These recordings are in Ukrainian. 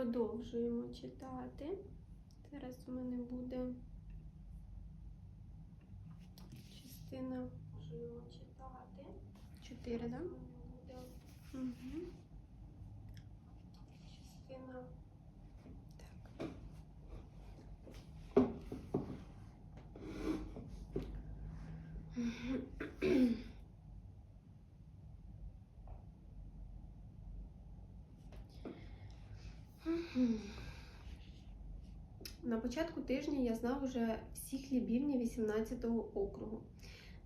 Продовжуємо читати. Зараз у мене буде частина. Продовжуємо читати. Чотири, так? Да? Угу. Частина. Так. На початку тижня я знав уже всі хлібівні 18-го округу.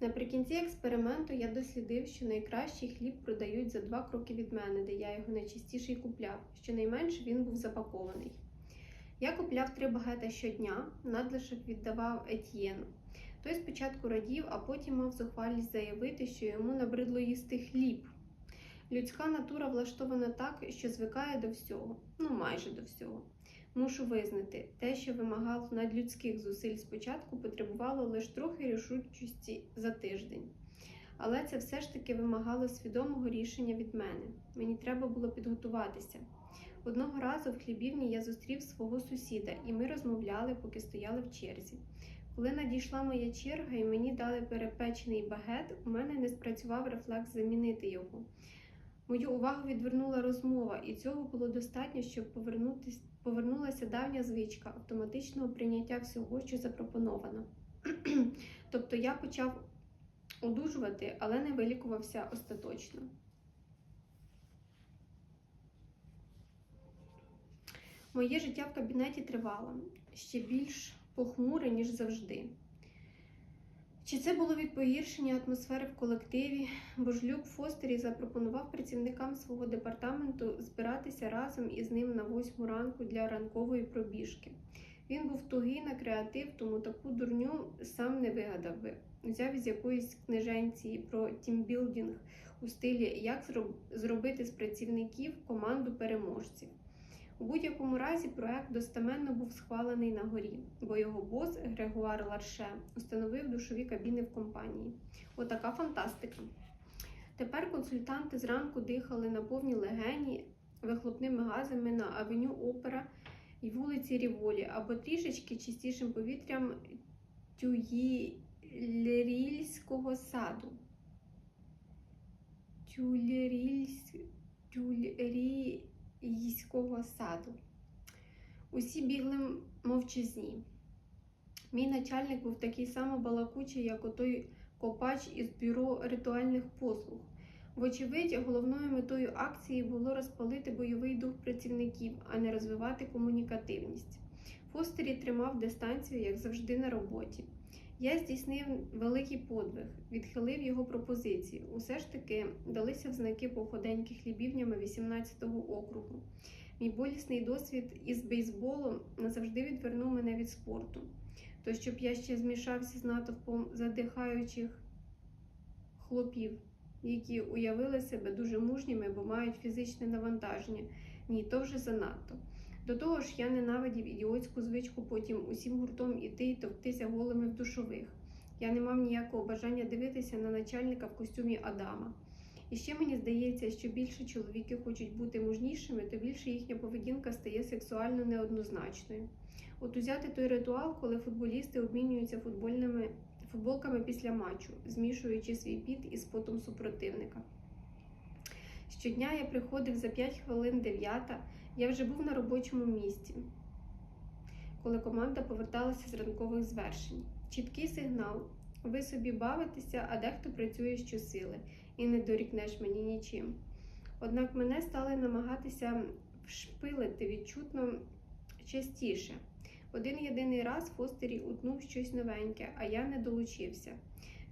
Наприкінці експерименту я дослідив, що найкращий хліб продають за два кроки від мене, де я його найчастіше й купляв. Щонайменше він був запакований. Я купляв три багета щодня, надлишок віддавав Етьєну. Той спочатку радів, а потім мав зухвалість заявити, що йому набридло їсти хліб. Людська натура влаштована так, що звикає до всього, ну майже до всього. Мушу визнати, те, що вимагало надлюдських зусиль спочатку, потребувало лише трохи рішучості за тиждень. Але це все ж таки вимагало свідомого рішення від мене. Мені треба було підготуватися. Одного разу в хлібівні я зустрів свого сусіда, і ми розмовляли, поки стояли в черзі. Коли надійшла моя черга і мені дали перепечений багет, у мене не спрацював рефлекс замінити його. Мою увагу відвернула розмова, і цього було достатньо, щоб повернулася давня звичка автоматичного прийняття всього, що запропоновано. тобто я почав одужувати, але не вилікувався остаточно. Моє життя в кабінеті тривало ще більш похмуре, ніж завжди. Чи це було від погіршення атмосфери в колективі? Божлюк Фостері запропонував працівникам свого департаменту збиратися разом із ним на восьму ранку для ранкової пробіжки. Він був тугий на креатив, тому таку дурню сам не вигадав би. Взяв із якоїсь книженці про тімбілдинг у стилі Як зробити з працівників команду переможців. У будь-якому разі проект достеменно був схвалений на горі, бо його бос Грегуар Ларше установив душові кабіни в компанії. Отака фантастика. Тепер консультанти зранку дихали на повні легені вихлопними газами на авеню Опера і вулиці Ріволі, або трішечки чистішим повітрям Тюїлерільського саду. Тюлерільсь... Тюлері їського саду. Усі бігли мовчазні. Мій начальник був такий само балакучий, як отой копач із бюро ритуальних послуг. Вочевидь, головною метою акції було розпалити бойовий дух працівників, а не розвивати комунікативність. Фостері тримав дистанцію, як завжди, на роботі. Я здійснив великий подвиг, відхилив його пропозиції. Усе ж таки далися в знаки походеньки хлібівнями 18-го округу. Мій болісний досвід із бейсболом назавжди відвернув мене від спорту. То, щоб я ще змішався з натовпом задихаючих хлопів, які уявили себе дуже мужніми, бо мають фізичне навантаження. Ні, то вже занадто. До того ж, я ненавидів ідіотську звичку потім усім гуртом іти і товктися голими в душових. Я не мав ніякого бажання дивитися на начальника в костюмі Адама. І ще мені здається, що більше чоловіки хочуть бути мужнішими, то більше їхня поведінка стає сексуально неоднозначною. От узяти той ритуал, коли футболісти обмінюються футбольними футболками після матчу, змішуючи свій піт із потом супротивника. Щодня я приходив за 5 хвилин 9, я вже був на робочому місці, коли команда поверталася з ранкових звершень. Чіткий сигнал. Ви собі бавитеся, а дехто працює щосили і не дорікнеш мені нічим. Однак мене стали намагатися вшпилити відчутно частіше. Один єдиний раз Фостері утнув щось новеньке, а я не долучився.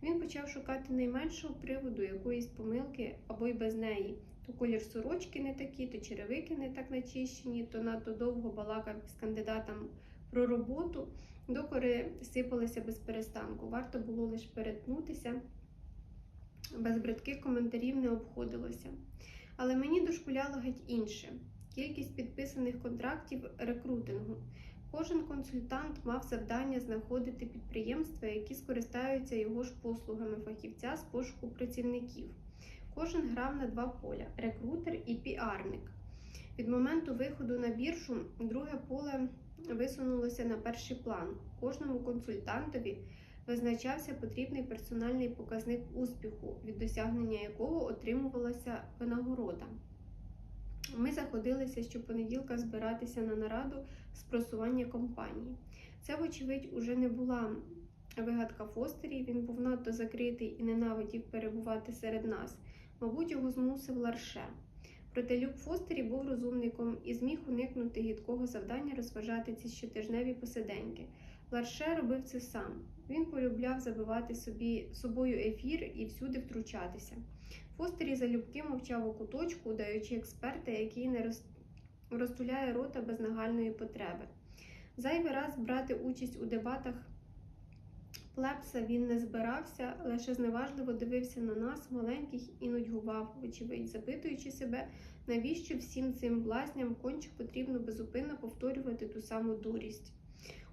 Він почав шукати найменшого приводу якоїсь помилки або й без неї. То колір сорочки не такі, то черевики не так начищені, то надто довго балакав з кандидатом про роботу, докори сипалися без перестанку. Варто було лише перетнутися, без бридких коментарів не обходилося. Але мені дошкуляло геть інше: кількість підписаних контрактів рекрутингу. Кожен консультант мав завдання знаходити підприємства, які скористаються його ж послугами фахівця з пошуку працівників. Кожен грав на два поля рекрутер і піарник. Від моменту виходу на біржу друге поле висунулося на перший план. Кожному консультантові визначався потрібний персональний показник успіху, від досягнення якого отримувалася винагорода. Ми заходилися щопонеділка збиратися на нараду з просування компанії. Це, вочевидь, уже не була вигадка Фостері. Він був надто закритий і ненавидів перебувати серед нас. Мабуть, його змусив Ларше. Проте Люк Фостері був розумником і зміг уникнути гідкого завдання розважати ці щотижневі посиденьки. Ларше робив це сам. Він полюбляв забивати собі собою ефір і всюди втручатися. Фостері залюбки мовчав у куточку, удаючи експерта, який не роз... розтуляє рота без нагальної потреби. Зайвий раз брати участь у дебатах плепса він не збирався, лише зневажливо дивився на нас, маленьких, і нудьгував, вочевидь, запитуючи себе, навіщо всім цим блазням конче потрібно безупинно повторювати ту саму дурість.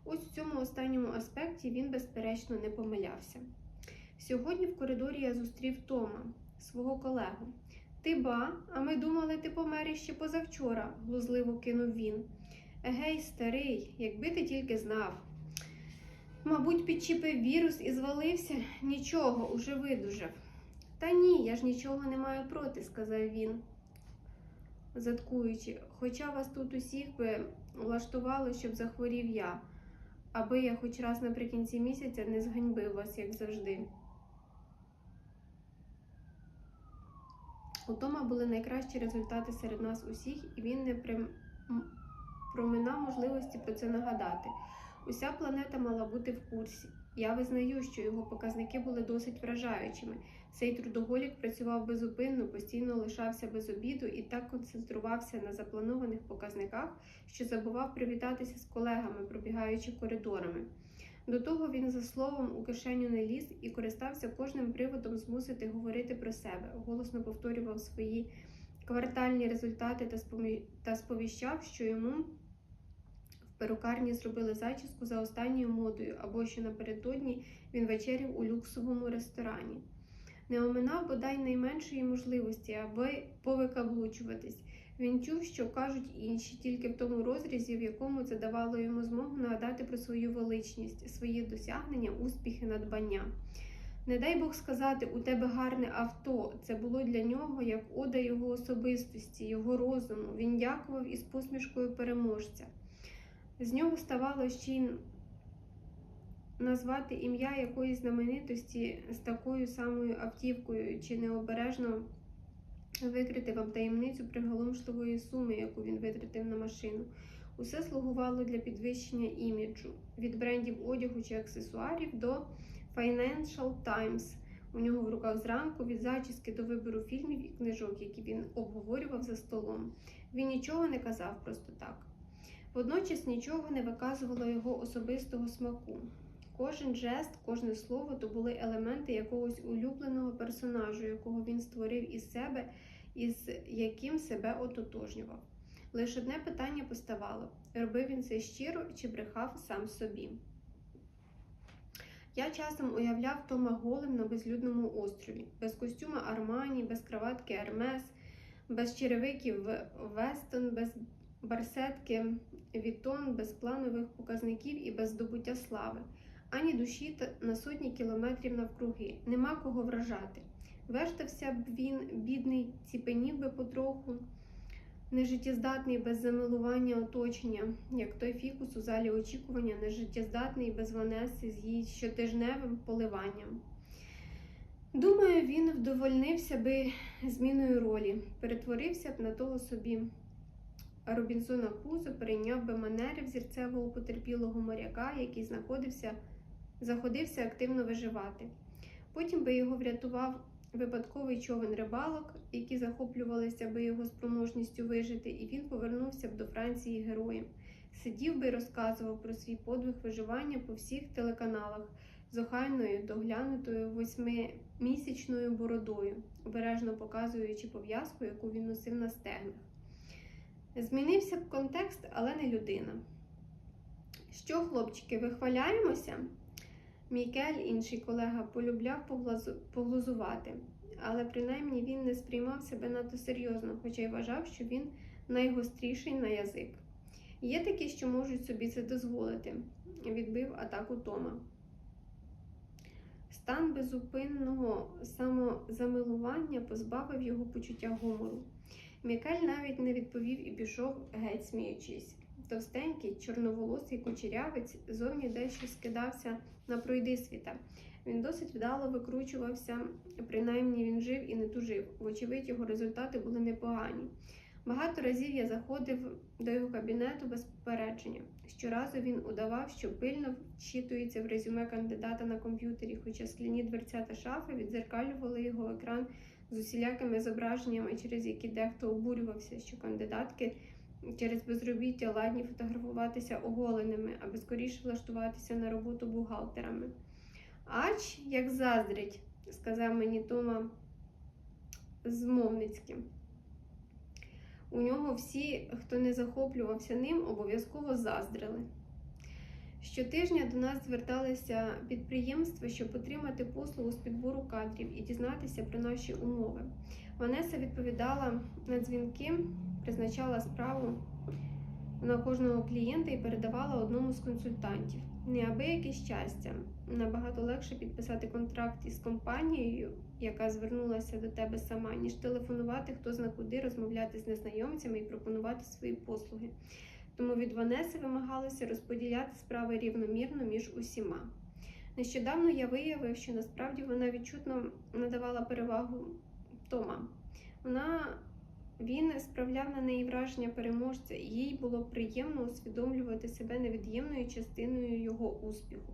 Ось у цьому останньому аспекті він, безперечно, не помилявся. Сьогодні в коридорі я зустрів Тома, свого колегу. Ти ба, а ми думали, ти помер іще позавчора, глузливо кинув він. Егей, старий, якби ти тільки знав. Мабуть, підчепив вірус і звалився, нічого, уже видужав. Та ні, я ж нічого не маю проти, сказав він, заткуючи. Хоча вас тут усіх би влаштувало, щоб захворів я, аби я хоч раз наприкінці місяця не зганьбив вас, як завжди. У Тома були найкращі результати серед нас усіх, і він не прим... проминав можливості про це нагадати. Уся планета мала бути в курсі. Я визнаю, що його показники були досить вражаючими. Цей трудоголік працював безупинно, постійно лишався без обіду і так концентрувався на запланованих показниках, що забував привітатися з колегами, пробігаючи коридорами. До того він за словом у кишеню не ліз і користався кожним приводом змусити говорити про себе, голосно повторював свої квартальні результати та сповіщав, що йому перукарні зробили зачіску за останньою модою, або що напередодні він вечеряв у люксовому ресторані. Не оминав бодай найменшої можливості, аби повикаблучуватись. Він чув, що кажуть інші, тільки в тому розрізі, в якому це давало йому змогу нагадати про свою величність, свої досягнення, успіхи, надбання. Не дай Бог сказати, у тебе гарне авто. Це було для нього як ода його особистості, його розуму. Він дякував із посмішкою переможця. З нього ставало ще назвати ім'я якоїсь знаменитості з такою самою автівкою, чи необережно викрити вам таємницю приголомшливої суми, яку він витратив на машину. Усе слугувало для підвищення іміджу від брендів одягу чи аксесуарів до Financial Times. У нього в руках зранку від зачіски до вибору фільмів і книжок, які він обговорював за столом. Він нічого не казав просто так. Водночас нічого не виказувало його особистого смаку. Кожен жест, кожне слово то були елементи якогось улюбленого персонажу, якого він створив із себе і з яким себе ототожнював. Лише одне питання поставало: робив він це щиро чи брехав сам собі. Я часом уявляв Тома голим на безлюдному острові, без костюма Армані, без краватки Ермес, без черевиків Вестон, без барсетки Вітон, без планових показників і без здобуття слави, ані душі на сотні кілометрів навкруги, нема кого вражати. Вештався б він, бідний, ціпенів би потроху, нежиттєздатний без замилування оточення, як той фікус у залі очікування, нежиттєздатний без Ванеси з її щотижневим поливанням. Думаю, він вдовольнився би зміною ролі, перетворився б на того собі Робінзона Крузо, перейняв би манери взірцевого потерпілого моряка, який знаходився, заходився активно виживати. Потім би його врятував випадковий човен рибалок, які захоплювалися би його спроможністю вижити, і він повернувся б до Франції героєм. Сидів би і розказував про свій подвиг виживання по всіх телеканалах з охайною, доглянутою восьмимісячною бородою, обережно показуючи пов'язку, яку він носив на стегнах. Змінився контекст, але не людина. Що, хлопчики, вихваляємося? Мікель, інший колега, полюбляв поглузувати, але принаймні він не сприймав себе надто серйозно, хоча й вважав, що він найгостріший на язик. Є такі, що можуть собі це дозволити, відбив атаку Тома. Стан безупинного самозамилування позбавив його почуття гумору. Мікель навіть не відповів і пішов геть сміючись. Товстенький, чорноволосий кучерявець зовні дещо скидався на пройдисвіта. Він досить вдало викручувався, принаймні він жив і не тужив. Вочевидь, його результати були непогані. Багато разів я заходив до його кабінету без попередження. Щоразу він удавав, що пильно вчитується в резюме кандидата на комп'ютері, хоча скляні дверцята шафи відзеркалювали його екран з усілякими зображеннями, через які дехто обурювався, що кандидатки через безробіття ладні фотографуватися оголеними, аби скоріше влаштуватися на роботу бухгалтерами. Ач, як заздрить, сказав мені Тома змовницьким. У нього всі, хто не захоплювався ним, обов'язково заздрили. Щотижня до нас зверталися підприємства, щоб отримати послугу з підбору кадрів і дізнатися про наші умови. Ванеса відповідала на дзвінки, призначала справу на кожного клієнта і передавала одному з консультантів. Неабияке щастя. Набагато легше підписати контракт із компанією, яка звернулася до тебе сама, ніж телефонувати хто зна куди, розмовляти з незнайомцями і пропонувати свої послуги. Тому від Ванеси вимагалося розподіляти справи рівномірно між усіма. Нещодавно я виявив, що насправді вона відчутно надавала перевагу Тома. Вона він справляв на неї враження переможця, і їй було приємно усвідомлювати себе невід'ємною частиною його успіху.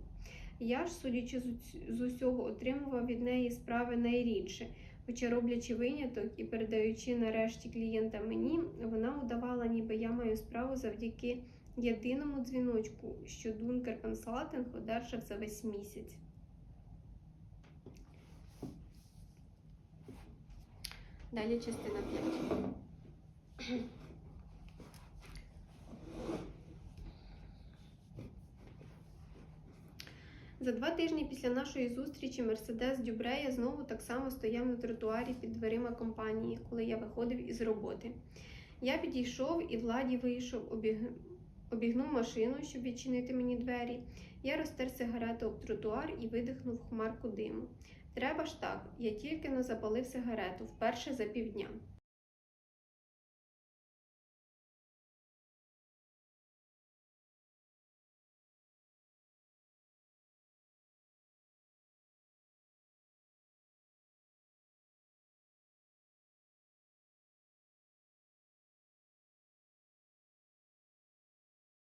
Я ж, судячи з усього, отримував від неї справи найрідше, хоча, роблячи виняток і передаючи нарешті клієнта мені, вона удавала, ніби я маю справу завдяки єдиному дзвіночку, що Дункер Консалтинг одержав за весь місяць. Далі частина 5. За два тижні після нашої зустрічі Мерседес Дюбрея знову так само стояв на тротуарі під дверима компанії, коли я виходив із роботи. Я підійшов і владі вийшов, обіг... обігнув машину, щоб відчинити мені двері. Я розтер сигарету об тротуар і видихнув хмарку диму. Треба ж так, я тільки но запалив сигарету вперше за півдня.